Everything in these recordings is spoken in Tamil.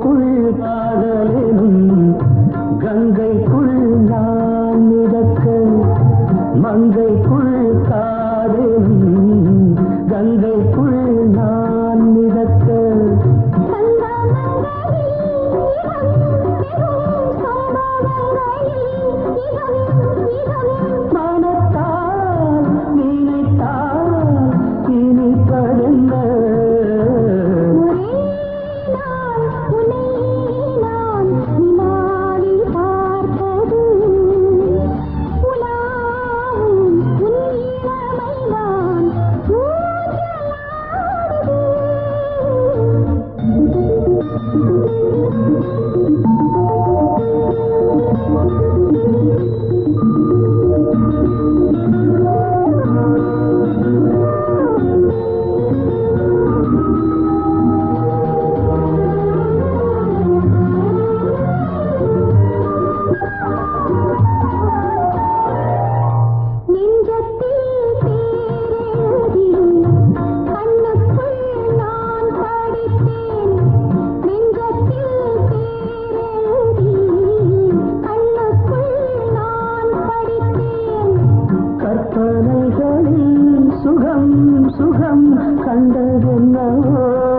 மங்கைக்குள் கற்பனைகளில் சுகம் சுகம் கண்டதென்னவோ?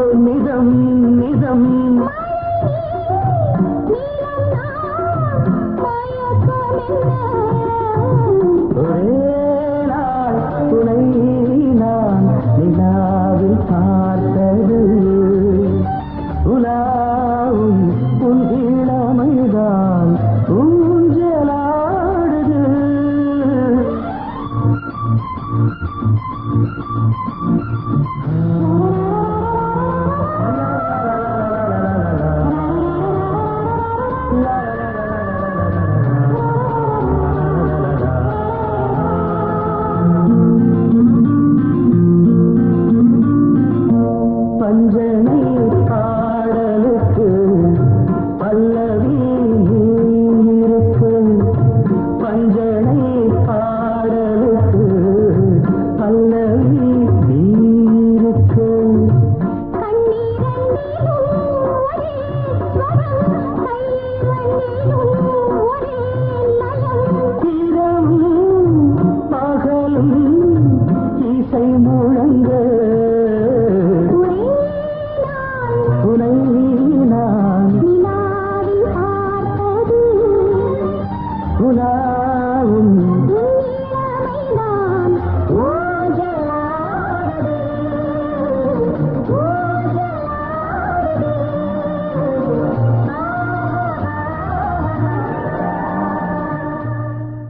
um